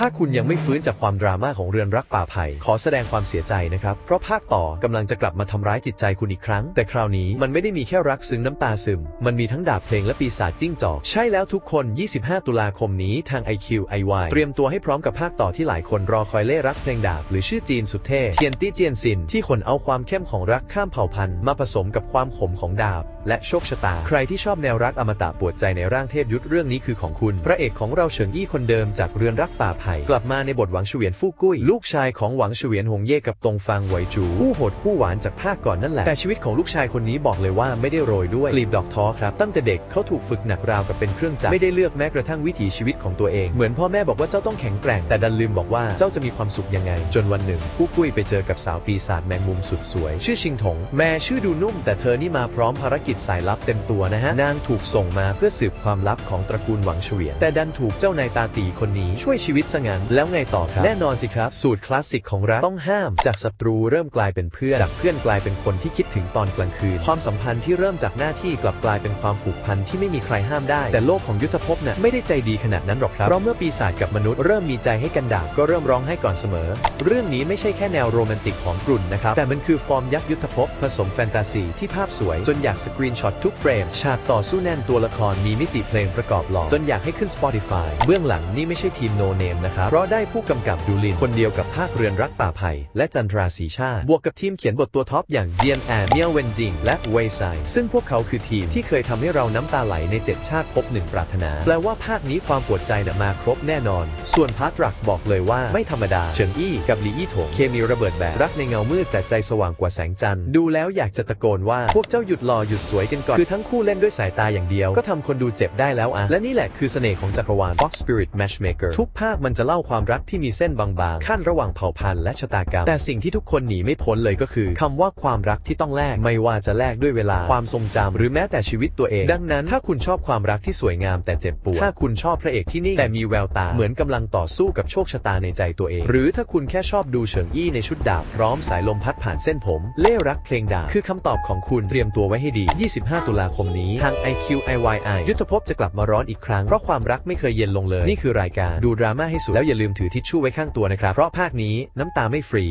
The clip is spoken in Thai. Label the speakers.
Speaker 1: ถ้าคุณยังไม่ฟื้นจากความดราม่าของเรือนรักป่าไผ่ขอแสดงความเสียใจนะครับ เพราะภาคต่อกำลังจะกลับมาทำร้ายจิตใจคุณอีกครั้ง แต่คราวนี้มันไม่ได้มีแค่รักซึ้งน้ำตาซึม มันมีทั้งดาบเพลงและปีศาจจิ้งจอก ใช่แล้วทุกคน 25 ตุลาคมนี้ทาง IQ IY เตรียมตัวให้พร้อมกับภาคต่อที่หลายคนรอคอยเล่รักเพลงดาบ หรือชื่อจีนสุดเท่เทียนตี้เจียนซินที่คนเอาความเข้มของรักข้ามเผ่าพันธุ์มาผสมกับความขมของดาบ และโชคชะตา ใครที่ชอบแนวรักอมตะปวดใจในร่างเทพยุทธเรื่องนี้คือของคุณ พระเอกของเราเฉิงอี้คนเดิมจากเรือนรักป่าไผ่กลับมาในบทหวังเฉวียนฟู่กุ้ย ลูกชายของหวังเฉวียนหงเย่กับตงฟางไหวจูคู่โหดคู่หวานจากภาคก่อนนั่นแหละแต่ชีวิตของลูกชายคนนี้บอกเลยว่าไม่ได้โรยด้วยกลีบดอกท้อครับตั้งแต่เด็กเขาถูกฝึกหนักราวกับเป็นเครื่องจักรไม่ได้เลือกแม้กระทั่งวิถีชีวิตของตัวเอง เหมือนพ่อแม่บอกว่าเจ้าต้องแข็งแกร่งแต่ดันลืมบอกว่าเจ้าจะมีความสุขยังไง จนวันหนึ่งฟู่กุ้ยไปเจอกับสาวปีศาจแมงมุมสุดสวย ชื่อชิงถง แม่ชื่อดูนุ่ม แต่เธอนี่มาพร้อมภารกิจสายลับเต็มตัวนะฮะนางถูกส่งมาเพื่อสืบความลับของตระกูลหวังเฉวียนแต่ดันถูกเจ้านายตาตีคนนี้ช่วยชีวิตซะงั้น แล้วไงต่อครับ แน่นอนสิครับ สูตรคลาสสิกของรักต้องห้าม จากศัตรูเริ่มกลายเป็นเพื่อน จากเพื่อนกลายเป็นคนที่คิดถึงตอนกลางคืน ความสัมพันธ์ที่เริ่มจากหน้าที่กลับกลายเป็นความผูกพันที่ไม่มีใครห้ามได้ แต่โลกของยุทธภพน่ะไม่ได้ใจดีขนาดนั้นหรอกครับเพราะเมื่อปีศาจกับมนุษย์เริ่มมีใจให้กันดาบก็เริ่มร้องให้ก่อนเสมอ เรื่องนี้ไม่ใช่แค่แนวโรแมนติกของกลุ่นนะครับแต่มันคือฟอร์มยักษ์ยุทธภพผสมแฟนตาซีที่ภาพสวย จนอยากสกรีนช็อตทุกเฟรมฉากต่อสู้แน่นตัวละครมีมิติเพลงประกอบหล่อจนอยากให้ขึ้น Spotify เบื้องหลังนี่ไม่ใช่ทีมโนเนมนะครับ เพราะได้ผู้กำกับดูลินคนเดียวกับภาคเรือนรักป่าไผ่และจันทราสีชาติ บวกกับทีมเขียนบทตัวท็อปอย่างเจียนแอนเมียวเวนจิงและเวไซซึ่งพวกเขาคือทีมที่เคยทำให้เราน้ำตาไหลในเจ็ดชาติพบหนึ่งปรารถนา แปลว่าภาคนี้ความปวดใจน่ะมาครบแน่นอน ส่วนพาร์ทรักบอกเลยว่าไม่ธรรมดา เฉิงอี้กับหลีอี้โถงเคมีระเบิดแบบรักในเงามืดแต่ใจสว่างกว่าแสงจันทร์ดูแล้วอยากจะตะโกนว่าพวกเจ้าหยุดรอหยุดสวยกันก่อน คือทั้งคู่เล่นด้วยสายตาอย่างเดียว ก็ทำคนดูเจ็บได้แล้วอะและนี่แหละคือเสน่ห์ของจักรวาล Fox Spirit Matchmaker ทุกภาคมันจะเล่าความรักที่มีเส้นบางๆ ขั้นระหว่างเผ่าพันธุ์และชะตากรรม แต่สิ่งที่ทุกคนหนีไม่พ้นเลยก็คือคำว่าความรักที่ต้องแลกไม่ว่าจะแลกด้วยเวลาความทรงจำหรือแม้แต่ชีวิตตัวเอง ดังนั้นถ้าคุณชอบความรักที่สวยงามแต่เจ็บปวด ถ้าคุณชอบพระเอกที่นิ่งแต่มีแววตาเหมือนกำลังต่อสู้กับโชคชะตาในใจตัวเอง หรือถ้าคุณแค่ชอบดูเฉิงอี้ในชุดดาบพร้อมสายลมพัดผ่านเส้นผม เล่รักเพลงดาบคือคำตอบของคุณเตรียมตัวไว้ให้ดี 25 ตุลาคมนี้ทาง IQ IYI ยุทธภพจะกลับมาร้อนอีกครั้งเพราะความรักไม่เคยเย็นลงเลยนี่คือรายการดูดราม่าให้สุดแล้วอย่าลืมถือทิชชู่ไว้ข้างตัวนะครับ เพราะภาคนี้น้ำตาไม่ฟรี